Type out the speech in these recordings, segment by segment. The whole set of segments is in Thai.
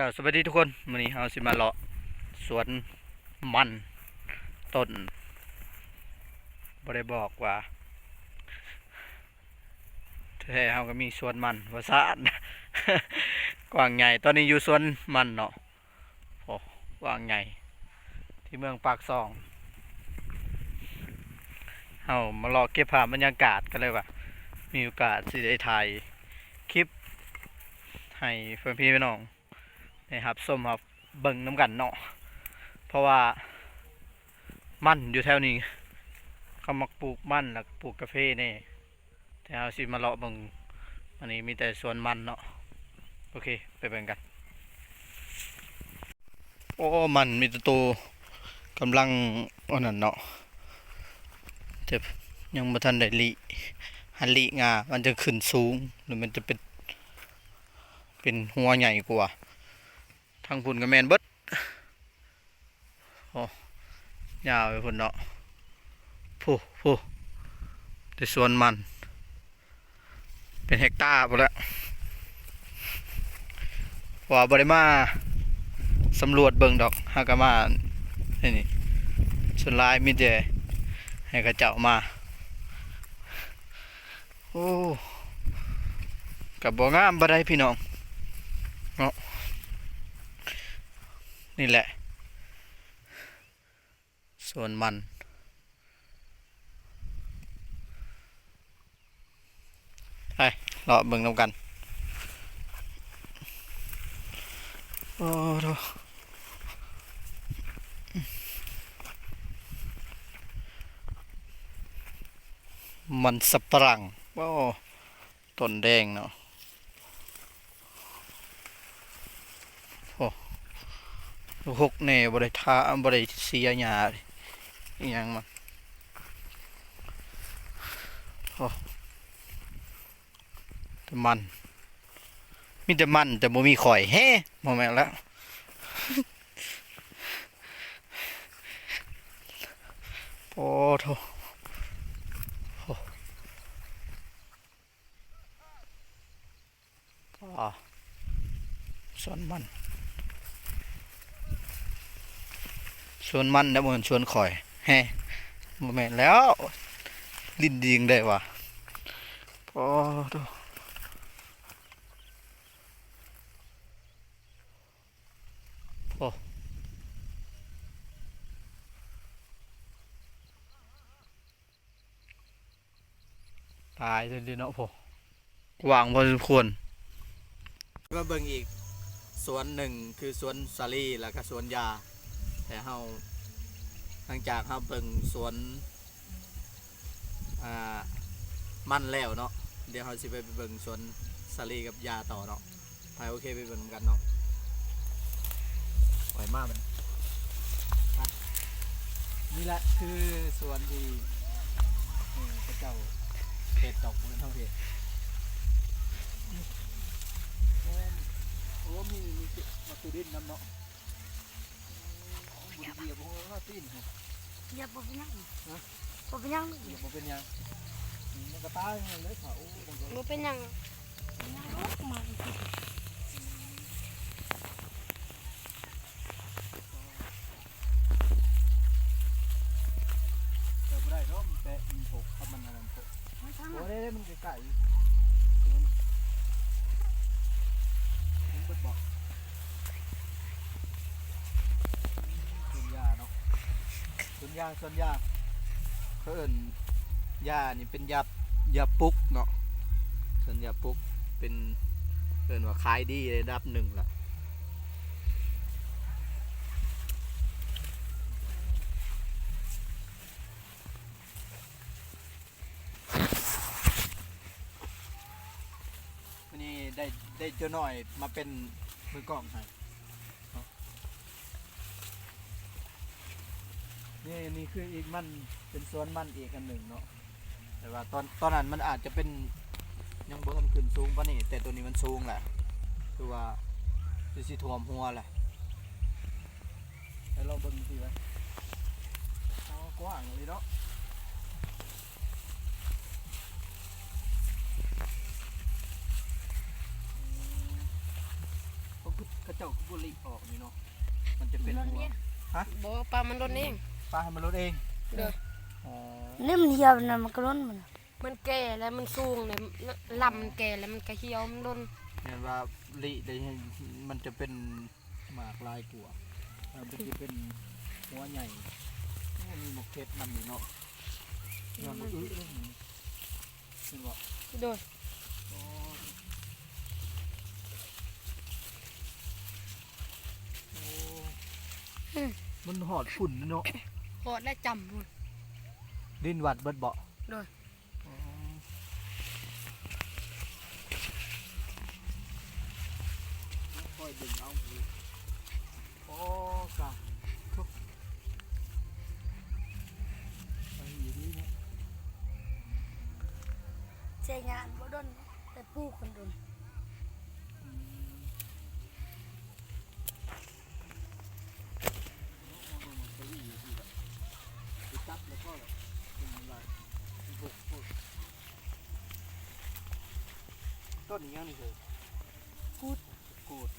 จ้าสวัสดีทุกคนวันนี้เราสิมาเลาะสวนมันต้นบ่ได้บอกว่าแท้เฮาก็มีสวนมันว่าซานกว้างใหญ่ตอนนี้อยู่สวนมันเนาะโอ้กว้างใหญ่ที่เมืองปากซองเฮามาเลาะเก็บภาพบรรยากาศกันเลยว่ามีโอกาสสิได้ถ่ายคลิปให้เพื่อนพี่พี่น้อง นะครับส้มครับเบิ่งน้ำกันเนาะเพราะว่ามันอยู่แถวนี้เขามักปลูกมันแล้วปลูกกาแฟนี่แต่เอาสิมาเลาะเบิ่งอันนี้มีแต่สวนมันเนาะโอเคไปเบิ่งกัน โอ้มันมีตัวโตกำลังอันนั้นเนาะแต่ยังบ่ทันได้ลิหันลิงา มันจะขึ้นสูงหรือมันจะเป็น เป็นหัวใหญ่กว่า ทางพุ่นก็แมนเบิดโอ้ยาวไปพุ่นเนาะผู้ผู้แต่สวนมัน เป็นเฮกตาร์หมดแล้วว่าบริมาสำรวจเบิ่งดอกฮากามานี่นี่ส่วนลายมีแต่ให้กระเจ้ามา โอ้กับบ่งามบ่ได้พี่น้อง เนาะ นี่แหละ ส่วนมัน ไปเลาะเบิ่งนำกัน โอ้โหมันสับปะหลังโอ้ต้นแดงเนาะ หกแน่บริทาบริเสียหยาเลยอหยังมันโอ้แต่มันมีแต่มันแต่บ่มีข่อยแฮ่บ่แม่นแล้วโอ้โถอ้อ่าส่วนมัน ชวนมันนะมันชวนข่อยแฮ่บ่แม่นแล้วลิ้นดีงได้วะโอ้ดูโอ้ตายเลยเนาะพ่อวางพอสมควรก็เบิ่งอีกสวนหนึ่งคือสวนสาลีแล้วก็สวนยา แต่เฮาหลังจากเฮาเบิ่งสวนอ่ามันแล้วเนาะเดี๋ยวเฮาสิไปเบิ่งสวนสาลีกับยาต่อเนาะไปโอเคไปเบิ่งกันเนาะไหวมากมันนี่แหละคือสวนที่เออพระเจ้าเพจตกมันเท่าเพจโอ้มีมีมาตูดินน้ำเนาะ บุรีเบียบ่ฮู้ว่าตีนเหรออย่าบ่เป็นยังฮะบ่เป็นยังเดี๋ยวบ่เป็นยังมันก็ตายเลยเขาบ่เป็นยังรกมันเจอบ่ได้เนาะมันแตะมันโผกเข้ามันอะไรมันโผกโอ้อะได้มันไก่ๆตัวนี้มันเบิดบ่ส่วนยาเนาะส่วน ยาส่วนยาเขาเอิ้นยานี่เป็นยายาปุ๊กเนาะส่วนยาปุ๊กเป็นเอิ้นว่าขายดีระดับหนึ่งละวันนี้ได้ได้เจ้าหน่อยมาเป็นมือกล้องให้เนาะ นี่นี่คืออีกมันเป็นสวนมันอีกอันหนึ่งเนาะแต่ว่าตอนตอนนั้นมันอาจจะเป็นยังบ่ทันขึ้นสูงปานนี้แต่ตัวนี้มันสูงแหละคือว่าสิสิท่วมหัวแหละแล้วเราเบิ่งสิไว้เอากว้างเลยเนาะเขาเจ้าบุรีออกนี่เนาะมันจะเป็นหัวเนี่ยบ่ปลามันโดนเอง ปลาให้มันลดเองเด้ออ๋อนี่มันเหี่ยวนะมันก็ร้อนมันมันแก่แล้วมันสูงเลยลำมันแก่แล้วมันก็เหี่ยวมันโดนเนี่ยว่าลิได้ให้มันจะเป็นหมากลายกัวแล้วมันจะเป็นหัวใหญ่โอ้มีหมกเพชรนำอยู่เนาะเนาะมันอื้อเรื่องนี้เห็นบ่โดยอ๋อโอ้มันหอดฝุ่นเนาะ โคตรได้จำพุ่นดินหวัดเบิดเบาะโดยอ๋อค่อยดึงเอาอยู่โอ้กะทุกไปอยู่ดีเนี่ยใช้งานบ่ดนแต่ปลูกคนดน ต้นนี้ยังนี่เลยพูดกูด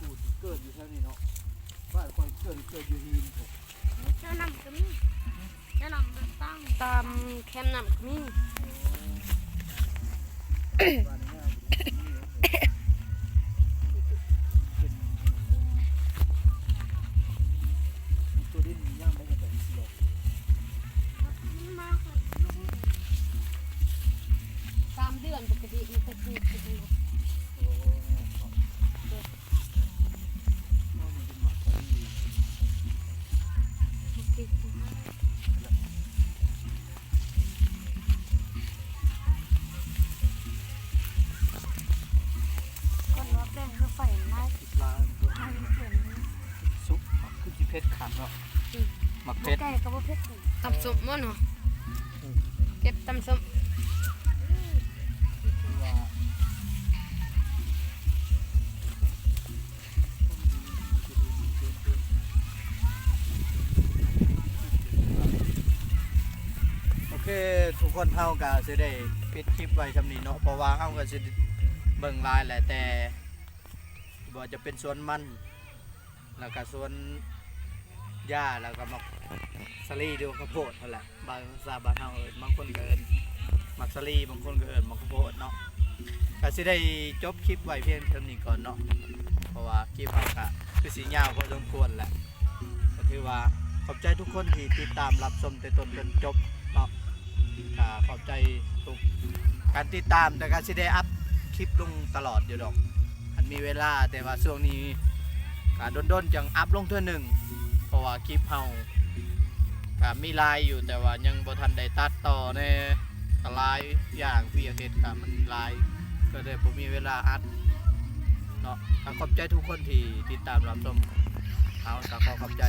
กูดเกิดอยู่แถวนี้เนาะบ้านคอยเกิดเกิดอยู่ฮีนผมเจ้านำก็มีเจ้านำก็ตั้งตามแคมป์น้ำก็มี บ้านง่ายเป็น ชรขันเนาะหมักเพบ่ชรแก่ก็บ่เผ็ดเลยตำส้มมั้งเนาะเก็บตำส้มว่าโอเคทุกคนเฮาก็สิได้ปิดคลิปไว้ซำนี้เนาะเพราะว่าเฮาก็สิเบิ่งลายแหละแต่บ่ว่าจะเป็นสวนมัน แล้วก็สวน หญ้าแล้วก็มักสลีดูข้าวโพดนั่นแหละบางภาบานเฮาเอิ้นบางคนก็เอิ้นมักสลีบางคนก็เอิ้นมักข้าวโพดเนาะก็สิได้จบคลิปไว้เพียงเท่านี้ก่อนเนาะเพราะว่าคลิปเราก็คือสียาวพอสมควรแหละก็ถือว่าขอบใจทุกคนที่ติดตามรับชมแต่ต้นจนจบเนาะขอบใจทุกการติดตามแต่ก็สิได้อัพคลิปลงตลอดอยู่ดอก อันมีเวลาแต่ว่าช่วงนี้ก็ด้นๆจังอัพลงเท่าหนึ่ง ราะว่าคลิปเฮาก็มีไลายอยู่แต่ว่ายังบ่ทันได้ตัดต่อในก็ลายอย่างที่อยากเฮ็ดก็มันลายก็เลยผมมีเวลาอัดเนาะก็ขอบใจทุกคนที่ติดตามรับชมเอาก็ขอขอบใจ